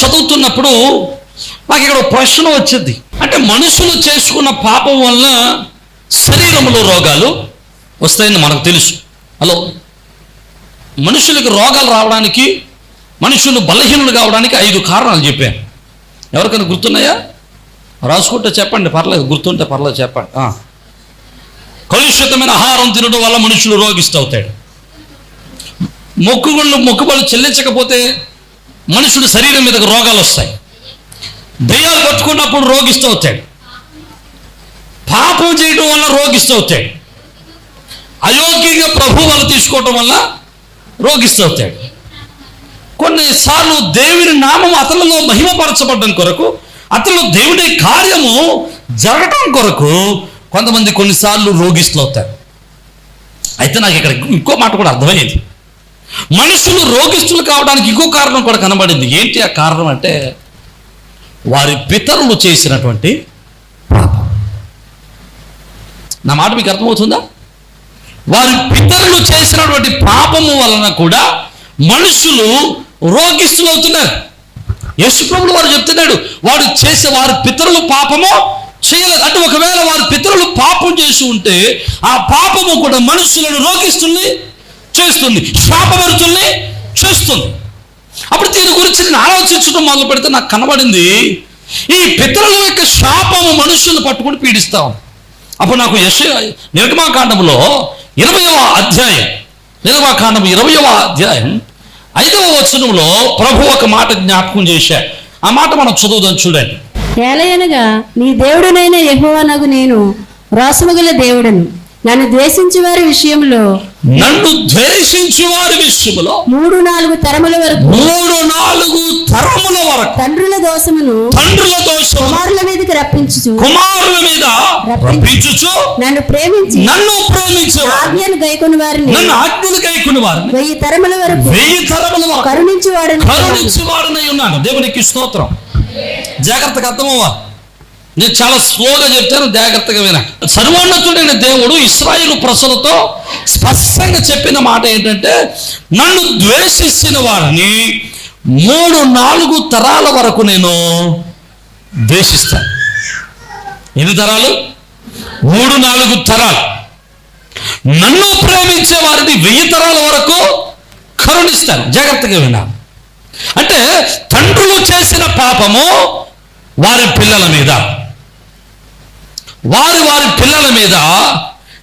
చదువుతున్నప్పుడు నాకు ఇక్కడ ఒక ప్రశ్న వచ్చింది. అంటే మనుషులు చేసుకున్న పాపం వల్ల శరీరంలో రోగాలు వస్తాయని మనకు తెలుసు. హలో? మనుషులకు రోగాలు రావడానికి మనుషులు బలహీనులు కావడానికి ఐదు కారణాలు చెప్పాను. ఎవరికైనా గుర్తున్నాయా? రాసుకుంటే చెప్పండి పర్లేదు గుర్తుంటే పర్లేదు చెప్పండి. కలుషితమైన ఆహారం తినడం వల్ల మనుషులు రోగిస్తూ అవుతాడు మొక్కుబళ్ళు మొక్కుబళ్ళు చెల్లించకపోతే మనుషుడు శరీరం మీదకి రోగాలు వస్తాయి. దెయ్యాలు పట్టుకున్నప్పుడు రోగిస్తూ అవుతాడు పాపం చేయడం వల్ల రోగిస్తూ అవుతాడు అయోగ్యంగా ప్రభు వల్ల తీసుకోవటం వల్ల రోగిస్తూ అవుతాడు కొన్నిసార్లు దేవుని నామం అతనిలో మహిమపరచబడడం కొరకు అతనిలో దేవుడి కార్యము జరగటం కొరకు కొంతమంది కొన్నిసార్లు రోగిస్తూ అవుతారు అయితే నాకు ఇక్కడ ఇంకో మాట కూడా అర్థమయ్యేది. మనుషులు రోగిస్తులు కావడానికి ఇంకో కారణం కూడా కనబడింది. ఏంటి ఆ కారణం అంటే వారి పితరులు చేసినటువంటి పాపం. నా మాట మీకు అర్థమవుతుందా? వారి పితరులు చేసినటువంటి పాపము వలన కూడా మనుషులు రోగిస్తులు అవుతున్నారు. యశుప్రభుడు వారు చెప్తున్నాడు వాడు చేసే వారి పితరులు పాపము చేయలేదు. అంటే ఒకవేళ వారి పితరులు పాపం చేసి ఉంటే ఆ పాపము కూడా మనుషులను రోగిస్తుంది. చేస్తుంది. శాపవరుతుల్ని చేస్తుంది. అప్పుడు దీని గురించి నేను ఆలోచించడం మొదలు పెడితే నాకు కనబడింది ఈ పితరుల యొక్క శాపము మనుషులను పట్టుకుని పీడిస్తాం. అప్పుడు నాకు యశ నిర్గమాకాండంలో ఇరవయవ అధ్యాయం నిర్గమాకాండం ఇరవయవ అధ్యాయం ఐదవ వచనంలో ప్రభు ఒక మాట జ్ఞాపకం చేశా. ఆ మాట మనం చదువుదాం చూడండి. ఏలయనగా నీ దేవుడునైన నాకు నేను రోసమగల దేవుడను. నన్ను ద్వేషించే వారి విషయంలో నన్ను ద్వేషించు వారి విషయంలో మూడు నాలుగు తరముల వరకు మూడు నాలుగు తరముల వరకు తండ్రుల దోషమును తండ్రుల దోషం కుమారుల మీదకి రప్పించుచు కుమారుల మీద రప్పించుచు నన్ను ప్రేమించి నన్ను ప్రేమించేవారు ఆజ్ఞను గైకొని వారిని నన్ను ఆజ్ఞలు కైకుని వారిని. వెయ్యి తరముల వరకు వెయ్యి తరముల వరకు కరుణించి వాడని కరుణించేవాడునై ఉన్నాను. దేవునికి స్తోత్రం. జాగ్రత్తగా అర్థమవ్వా? నేను చాలా స్లోగా చెప్తాను జాగ్రత్తగా విన సర్వోన్నతుడైన దేవుడు ఇస్రాయేలు ప్రజలతో స్పష్టంగా చెప్పిన మాట ఏంటంటే నన్ను ద్వేషించిన వారిని మూడు నాలుగు తరాల వరకు నేను ద్వేషిస్తాను. ఎన్ని తరాలు? మూడు నాలుగు తరాలు. నన్ను ప్రేమించే వారిని వెయ్యి తరాల వరకు కరుణిస్తాను. జాగ్రత్తగా వినాలి. అంటే తండ్రులు చేసిన పాపము వారి పిల్లల మీద వారి వారి పిల్లల మీద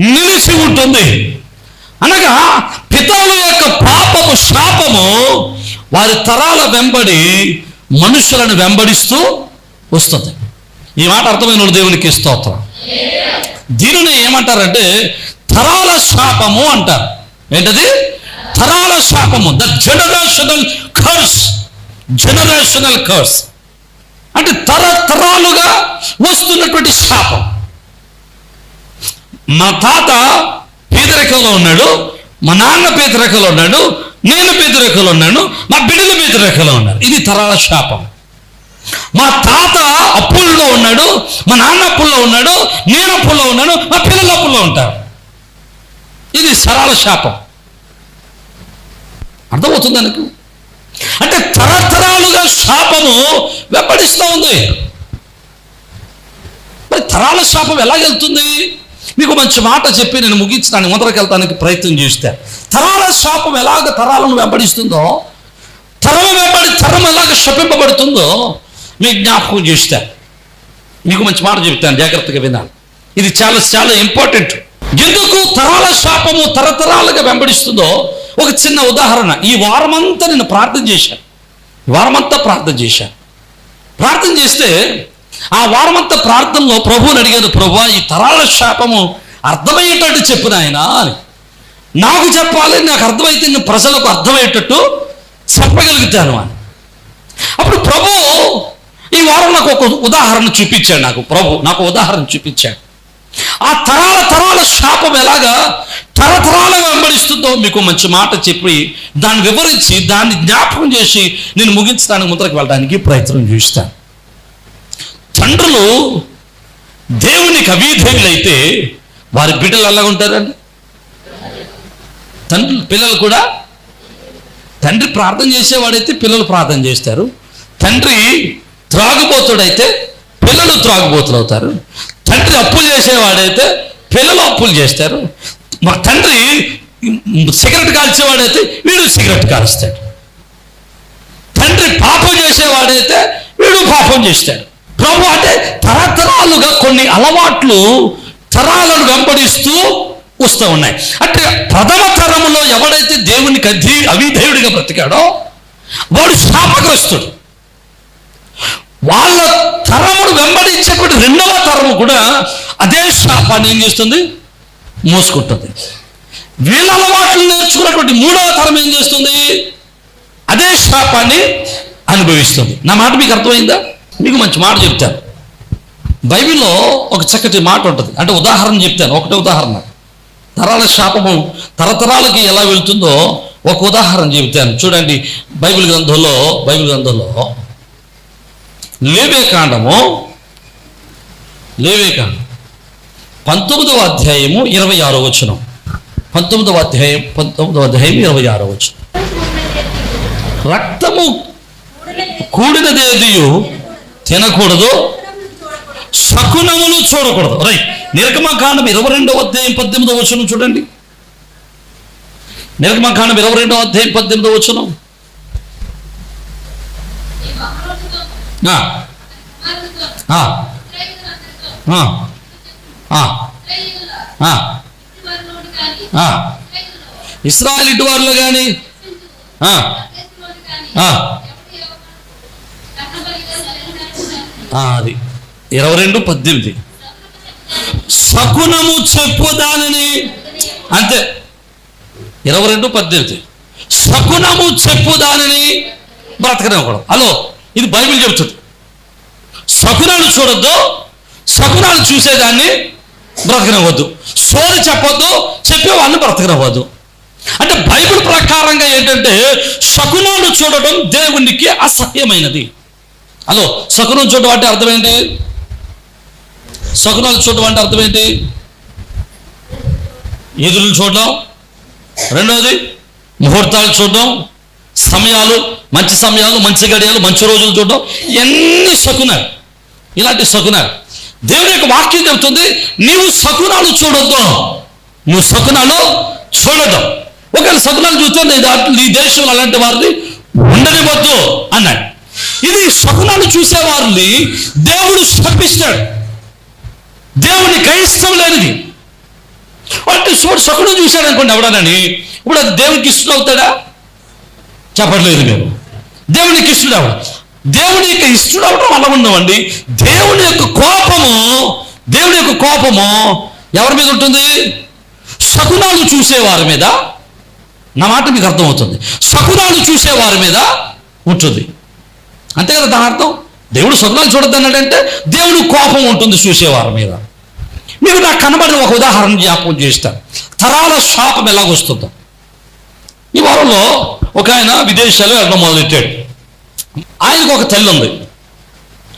నిలిచి ఉంటుంది. అనగా పితరుల యొక్క పాపము శాపము వారి తరాల వెంబడి మనుషులను వెంబడిస్తూ వస్తుంది. ఈ మాట అర్థమైన దేవునికి స్తోత్రం. దీనిని ఏమంటారంటే తరాల శాపము అంటారు. ఏంటది? తరాల శాపము. The generational curse generational curse అంటే తరతరాలుగా వస్తున్నటువంటి శాపం. మా తాత పేదరికంలో ఉన్నాడు మా నాన్న పేదరికంలో ఉన్నాడు నేను పేదరికంలో ఉన్నాను మా బిడ్డలు పేదరికంలో ఉన్నారు. ఇది తరాల శాపం. మా తాత అప్పుల్లో ఉన్నాడు మా నాన్న అప్పుల్లో ఉన్నాడు నేను అప్పుల్లో ఉన్నాను మా పిల్లలు అప్పుల్లో ఉంటారు. ఇది సరాల శాపం. అర్థమవుతుంది అనుకు అంటే తరతరాలుగా శాపము వెంబడిస్తూ ఉంది. మరి తరాల శాపం ఎలాగెళ్తుంది మీకు మంచి మాట చెప్పి నేను ముగించడానికి మొదలకు ప్రయత్నం చేస్తే తరాల శాపం ఎలాగ తరాలను వెంబడిస్తుందో తరం వెంబడి తరం ఎలాగ శపింపబడుతుందో మీకు జ్ఞాపకం చేస్తా. మీకు మంచి మాట చెప్తాను జాగ్రత్తగా వినాలి. ఇది చాలా చాలా ఇంపార్టెంట్ ఎందుకు తరాల శాపము తరతరాలుగా వెంబడిస్తుందో ఒక చిన్న ఉదాహరణ. ఈ వారమంతా నేను ప్రార్థన చేశాను. వారమంతా ప్రార్థన చేశాను. ప్రార్థన చేస్తే ఆ వారమంతా ప్రార్థనలో ప్రభువుని అడిగాను ప్రభు ఈ తరాల శాపము అర్థమయ్యేటట్టు చెప్పు నాయనా అని. నాకు చెప్పాలి నాకు అర్థమైతే నేను ప్రజలకు అర్థమయ్యేటట్టు చెప్పగలుగుతాను అని. అప్పుడు ప్రభు ఈ వారం నాకు ఒక ఉదాహరణ చూపించాడు నాకు ప్రభు నాకు ఉదాహరణ చూపించాడు. ఆ తరాల తరాల శాపం ఎలాగా తరతరాలుగా వెంబడిస్తుందో మీకు మంచి మాట చెప్పి దాన్ని వివరించి దాన్ని జ్ఞాపకం చేసి నేను ముగించడానికి ముందరకు వెళ్ళడానికి ప్రయత్నం చూస్తాను. తండ్రులు దేవునికి అవిధేయులైతే వారి బిడ్డలు ఎలా ఉంటారండి. తండ్రులు పిల్లలు కూడా తండ్రి ప్రార్థన చేసేవాడైతే పిల్లలు ప్రార్థన చేస్తారు. తండ్రి త్రాగుబోతుడైతే పిల్లలు త్రాగుబోతులు అవుతారు. తండ్రి అప్పులు చేసేవాడైతే పిల్లలు అప్పులు చేస్తారు. మా తండ్రి సిగరెట్ కాల్చేవాడైతే వీడు సిగరెట్ కాలుస్తాడు. తండ్రి పాపం చేసేవాడైతే వీడు పాపం చేస్తాడు. ప్రభు అంటే తరతరాలుగా కొన్ని అలవాట్లు తరాలను వెంబడిస్తూ వస్తూ ఉన్నాయి. అంటే ప్రథమ తరములో ఎవడైతే దేవునికి అధి అవిధేయుడిగా బ్రతికాడో వాడు శాపగ్రస్తుడు. వాళ్ళ తరమును వెంబడించేటువంటి రెండవ తరము కూడా అదే శాపాన్ని ఏం చేస్తుంది? మోసుకుంటుంది. వీళ్ళ అలవాట్లు నేర్చుకున్నటువంటి మూడవ తరం ఏం చేస్తుంది? అదే శాపాన్ని అనుభవిస్తుంది. నా మాట మీకు అర్థమైందా? మీకు మంచి మాట చెప్తాను. బైబిల్లో ఒక చక్కటి మాట ఉంటుంది. అంటే ఉదాహరణ చెప్తాను. ఒకటే ఉదాహరణ. తరాల శాపము తరతరాలకి ఎలా వెళ్తుందో ఒక ఉదాహరణ చెబుతాను చూడండి బైబిల్ గ్రంథంలో బైబిల్ గ్రంథంలో లేవే కాండము లేవే కాండం పంతొమ్మిదవ అధ్యాయము ఇరవై ఆరో వచనం. పంతొమ్మిదవ అధ్యాయం పంతొమ్మిదవ అధ్యాయం ఇరవై ఆరో వచనం. రక్తము కూడినదేదియు తినకూడదు శకునములు చూడకూడదు. రైట్. నిర్గమకాండం ఇరవై రెండవ అధ్యాయం పద్దెనిమిదవ వచనం చూడండి. నిర్గమకాండం ఇరవై రెండవ అధ్యాయం పద్దెనిమిదవ వచనం. ఇస్రాయల్ ఇటు వారిలో కానీ అది. ఇరవై రెండు పద్దెనిమిది. శకునము చెప్పు దానిని. అంతే. ఇరవై రెండు పద్దెనిమిది. శకునము చెప్పు దానిని బ్రతకనివ్వకూడదు హలో ఇది బైబిల్ చెబుతుంది. శకునాలు చూడొద్దు శకునాలు చూసేదాన్ని బ్రతకనివ్వద్దు సోది చెప్పొద్దు చెప్పేవాళ్ళని బ్రతకనివ్వద్దు అంటే బైబిల్ ప్రకారంగా ఏంటంటే శకునాలు చూడడం దేవునికి అసహ్యమైనది. హలో శకునం చూడటం అంటే అర్థం ఏంటి శకునాలు చూడటం అంటే అర్థం ఏంటి ఎదురులు చూడడం రెండవది ముహూర్తాలు చూడడం. సమయాలు మంచి సమయాలు మంచి గడియాలు మంచి రోజులు చూడడం. ఎన్ని శకునాలు ఇలాంటి శకునాలు దేవుని యొక్క వాక్యం చెబుతుంది నీవు శకునాలు చూడొద్దు. నువ్వు శకునాలు చూడొద్దు. ఒకవేళ శకునాలు చూస్తే నీ నీ దేశంలో అలాంటి వారిని ఉండనివద్దు అన్నాడు. ఇది శకునాలు చూసేవారిని దేవుడు శపిస్తాడు. దేవుని కైస్తం లేనిది. అంటే చూడు శకుడు చూశాడు అనుకోండి ఎవడనని. ఇప్పుడు అది దేవునికి ఇష్టం అవుతాడా? చెప్పట్లేదు మేము దేవునికి ఇష్టడు అవడం దేవుని యొక్క ఇష్టడు అవడం అలా ఉండవండి దేవుని యొక్క కోపము దేవుని యొక్క కోపము ఎవరి మీద ఉంటుంది? సకునాలు చూసేవారి మీద. నా మాట మీకు అర్థమవుతుంది. సకునాలు చూసేవారి మీద ఉంటుంది. అంతే కదా దాని అర్థం దేవుడు శకునాలు చూడద్దన్నాడంటే దేవుడు కోపం ఉంటుంది చూసేవారి మీద. మీరు నాకు కనబడిన ఒక ఉదాహరణ జ్ఞాపకం చేస్తాను తరాల శాపం ఎలాగొస్తుందో. ఈ వారంలో ఒక ఆయన విదేశాలు వెళ్ళడం మొదలెట్టాడు. ఆయనకు ఒక తల్లి ఉంది.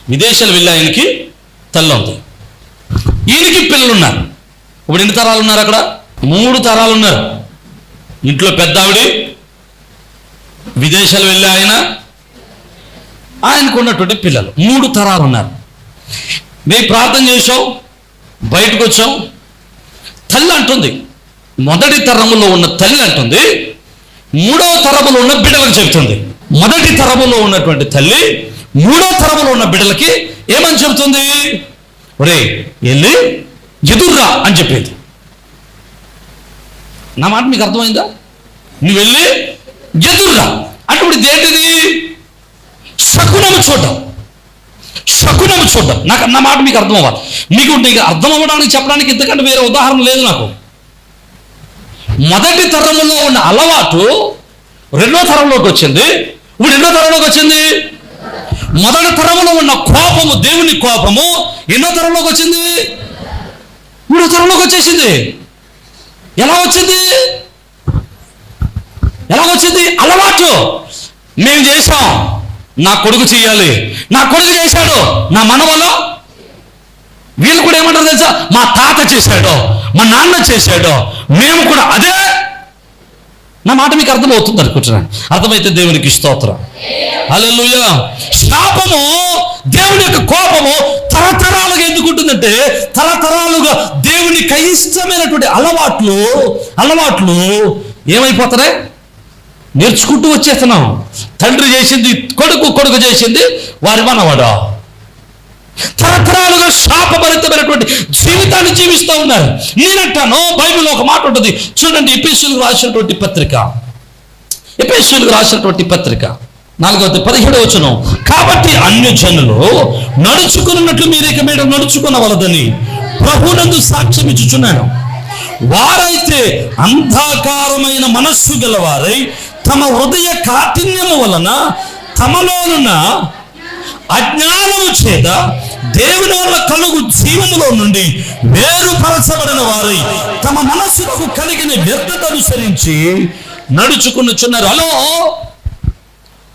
విదేశాలు వెళ్ళి ఆయనకి తల్లి ఉంది. ఈయనకి పిల్లలు ఉన్నారు. ఇప్పుడు ఎన్ని తరాలు ఉన్నారు అక్కడ? మూడు తరాలు ఉన్నారు. ఇంట్లో పెద్ద ఆవిడ విదేశాలు వెళ్ళి ఆయన ఆయనకు ఉన్నటువంటి పిల్లలు. మూడు తరాలు ఉన్నారు. మేము ప్రార్థన చేసాం బయటకు వచ్చాం. తల్లి అంటుంది మొదటి తరములో ఉన్న తల్లి అంటుంది మూడవ తరములో ఉన్న బిడ్డలకు చెబుతుంది మొదటి తరములో ఉన్నటువంటి తల్లి మూడో తరములో ఉన్న బిడ్డలకి ఏమని చెబుతుంది? ఒరే వెళ్ళి ఎదుర్రా అని చెప్పేది. నా మాట మీకు అర్థమైందా? నువ్వు వెళ్ళి ఎదుర్రా. అంటే ఏంటిది? శకునము చూడడం. శకునము చూడడం. నాకు నా మాట మీకు అర్థం అవ్వాలి మీకు నీకు అర్థం అవ్వడానికి చెప్పడానికి ఇంతకంటే వేరే ఉదాహరణ లేదు నాకు. మొదటి తరంలో ఉన్న అలవాటు రెండో తరంలోకి వచ్చింది. ఇప్పుడు ఎన్నో తరంలోకి వచ్చింది. మొదటి తరంలో ఉన్న కోపము దేవుని కోపము ఎన్నో తరంలోకి వచ్చింది? మూడో తరంలోకి వచ్చేసింది. ఎలా వచ్చింది? ఎలా వచ్చింది? అలవాటు. మేము చేసాం నా కొడుకు చేయాలి నా కొడుకు చేశాడు. నా మనవలో వీళ్ళు కూడా ఏమంటారు తెలుసా? మా తాత చేశాడు. మా నాన్న చేశాడు. మేము కూడా అదే. నా మాట మీకు అర్థమవుతుంది అనుకుంటున్నాను. అర్థమైతే దేవునికి స్తోత్రం. హల్లెలూయా. శాపము దేవుని యొక్క కోపము తరతరాలుగా ఎందుకు ఉంటుందంటే తరతరాలుగా దేవుని కయిష్టమైనటువంటి అలవాట్లు అలవాట్లు ఏమైపోతున్నాయి? నేర్చుకుంటూ వచ్చేస్తున్నాం. తండ్రి చేసింది కొడుకు కొడుకు చేసింది వారి మనవాడు? తరతరాలుగా శాపభరితమైనటువంటి జీవితాన్ని జీవిస్తూ ఉన్నారు. నేనంటాను బైబిల్లో ఒక మాట ఉంటుంది. చూడండి ఎపిసులకు రాసినటువంటి పత్రిక. ఎపిసులకు రాసినటువంటి పత్రిక. నాలుగవది పదిహేడు వచనం. కాబట్టి అన్య జనులు నడుచుకున్నట్లు మీరు ఇక మీద నడుచుకునవలదని ప్రభునందు సాక్ష్యం ఇచ్చుచున్నాను వారైతే అంధకారమైన మనస్సు గలవారై తమ హృదయ కాఠిన్యము వలన తమలోనున్న అజ్ఞానము చేత దేవుని వల్ల కలుగు జీవములో నుండి వేరుపరచబడిన వారై తమ మనస్సుకు కలిగిన వ్యర్థత అనుసరించి నడుచుకునుచున్నారు హలో?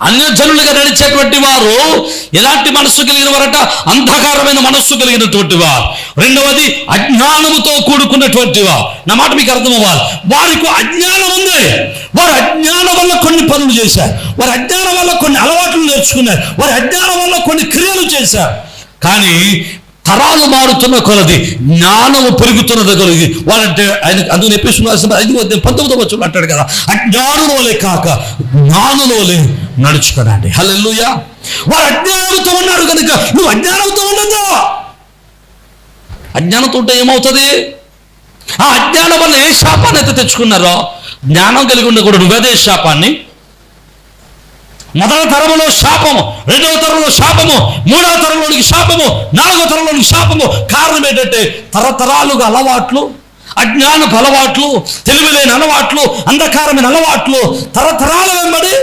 అన్యజనులుగా నడిచేటువంటి వారు ఎలాంటి మనస్సు కలిగిన వారట? అంధకారమైన మనస్సు కలిగినటువంటి వారు. రెండవది అజ్ఞానముతో కూడుకున్నటువంటి వారు. నా మాట మీకు అర్థం అవ్వాలి వారికి అజ్ఞానం ఉంది. వారు అజ్ఞానం వల్ల కొన్ని పనులు చేశారు. వారి అజ్ఞానం వల్ల కొన్ని అలవాట్లు నేర్చుకున్నారు. వారి అజ్ఞానం వల్ల కొన్ని క్రియలు చేశారు. కానీ తరాలు మారుతున్న కొలది జ్ఞానము పెరుగుతున్నది కొలది వాళ్ళంటే ఆయన అందుకు చెప్పేసి ఐదు పంతొమ్మిదో వచ్చి అంటాడు కదా అజ్ఞానులోలే కాక జ్ఞానులోలే నడుచుకోనండి. హలెల్లుయా. వారు అజ్ఞానంతో ఉన్నారు కనుక నువ్వు అజ్ఞానంతో ఉండదు అజ్ఞానంతో ఉంటే ఏమవుతుంది? ఆ అజ్ఞానం వల్ల ఏ శాపాన్ని అయితే తెచ్చుకున్నారో జ్ఞానం కలిగి ఉన్న కూడా నువ్వేదే శాపాన్ని. మొదటి తరములో శాపము రెండవ తరంలో శాపము మూడవ తరంలోనికి శాపము నాలుగవ తరంలోనికి శాపము. కారణం ఏంటంటే తరతరాలుగా అలవాట్లు అజ్ఞానపు అలవాట్లు తెలివిలేని అలవాట్లు అంధకారమైన అలవాట్లు తరతరాల వెంబడి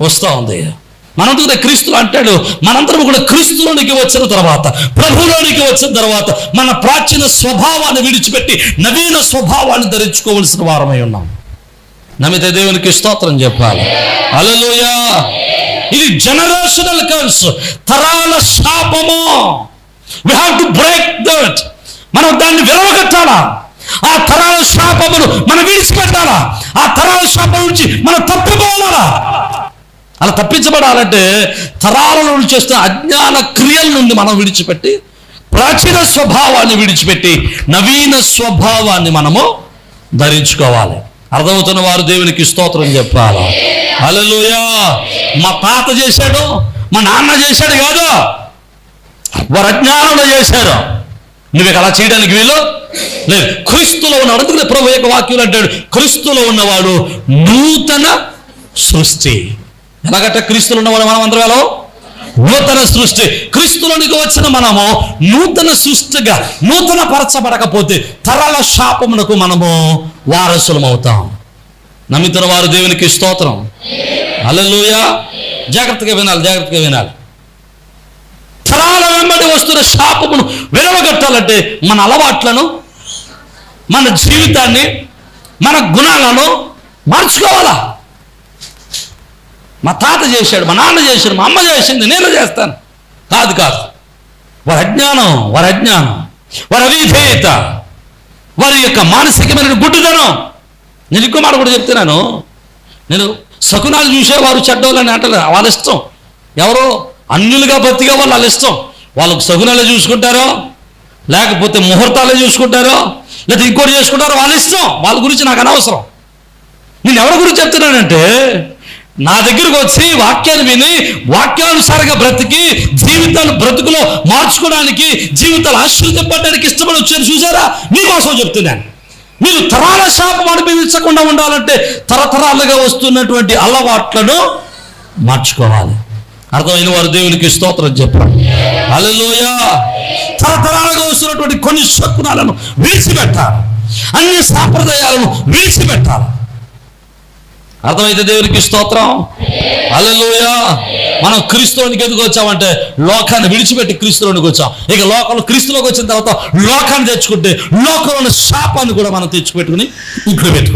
వస్తూ ఉంది. కూడా క్రీస్తులు అంటాడు మనందరం కూడా క్రీస్తులోనికి వచ్చిన తర్వాత ప్రభులోనికి వచ్చిన తర్వాత మన ప్రాచీన స్వభావాన్ని విడిచిపెట్టి నవీన స్వభావాన్ని ధరించుకోవలసిన వారమై ఉన్నాం. నమిత దేవునికి స్తోత్రం చెప్పాలి. అలలోయా ఇది జనరేషనల్ కన్స్ తరాల శాపము. We have to break that మనం దాన్ని విరవగట్టాలా ఆ తరాల శాపమును మనం విడిచిపెట్టాలా? ఆ తరాల శాపం నుంచి మనం తప్పిపోవాలా? అలా తప్పించబడాలంటే తరాల నుండి చేస్తున్న అజ్ఞాన క్రియల నుండి మనం విడిచిపెట్టి ప్రాచీన స్వభావాన్ని విడిచిపెట్టి నవీన స్వభావాన్ని మనము ధరించుకోవాలి. అర్థమవుతున్న వారు దేవునికి స్తోత్రం చెప్పాలి? అలలుయా మా తాత చేశాడు మా నాన్న చేశాడు కాదు. వారు అజ్ఞానంలో చేశారు. నువ్వు ఇక అలా చేయడానికి వీలు లేదు. క్రీస్తులో ఉన్నాడు. అందుకనే ప్రభు యొక్క వాక్యులు అంటాడు క్రీస్తులో ఉన్నవాడు నూతన సృష్టి. ఎలాగంటే క్రీస్తులు ఉన్నవాడు మనం అందరూ ఎలా? నూతన సృష్టి. క్రీస్తులోనికి వచ్చిన మనము నూతన సృష్టిగా నూతన పరచబడకపోతే తరల శాపమునకు మనము వారసులం అవుతాం నమ్మితున్న వారు దేవునికి స్తోత్రం. అల్లెలుయా జాగ్రత్తగా వినాలి జాగ్రత్తగా వినాలి. తరాల వెంబడి వస్తున్న శాపమును విరవగట్టాలంటే మన అలవాట్లను మన జీవితాన్ని మన గుణాలను మార్చుకోవాలా? మా తాత చేశాడు మా నాన్న చేశాడు మా అమ్మ చేసింది నేను చేస్తాను. కాదు కాదు. వారి అజ్ఞానం వారి అజ్ఞానం వారి అవిధేయత వారి యొక్క మానసికమైన గుడ్డుదనం నేను ఇంకో మాట కూడా చెప్తున్నాను నేను శకునాలు చూసేవారు చెడ్డోళ్ళని అంటారు వాళ్ళ ఇష్టం. ఎవరో అన్యులుగా బతికే వాళ్ళు వాళ్ళ ఇష్టం. వాళ్ళకు శకునాలే చూసుకుంటారో లేకపోతే ముహూర్తాలే చూసుకుంటారో లేదా ఇంకోటి చేసుకుంటారో వాళ్ళ ఇష్టం. వాళ్ళ గురించి నాకు అనవసరం. నేను ఎవరి గురించి చెప్తున్నానంటే నా దగ్గరకు వచ్చి వాక్యాన్ని విని వాక్యానుసారంగా బ్రతికి జీవితాలు బ్రతుకులో మార్చుకోవడానికి జీవితాలు ఆశ్రయించబడడానికి ఇష్టపడి వచ్చారు. చూసారా మీకోసం చెప్తున్నాను. మీరు తరాల శాపం అనుభవించకుండా ఉండాలంటే తరతరాలుగా వస్తున్నటువంటి అలవాట్లను మార్చుకోవాలి. అర్థమైన వారు? దేవునికి స్తోత్రం చెప్పండి అలలోయ తరతరాలుగా వస్తున్నటువంటి కొన్ని శకునాలను విడిచిపెట్టాలి. అన్ని సాంప్రదాయాలను విడిచిపెట్టాలి. అర్థమైతే దేవునికి స్తోత్రం? అల్లెలుయా మనం క్రీస్తులోనికి ఎందుకు వచ్చామంటే లోకాన్ని విడిచిపెట్టి క్రీస్తులోనికి వచ్చాం. ఇక లోకంలో క్రీస్తులోకి వచ్చిన తర్వాత లోకాన్ని తెచ్చుకుంటే లోకంలో శాపాన్ని కూడా మనం తెచ్చిపెట్టుకుని ఇంట్లో పెట్టుకుంటాం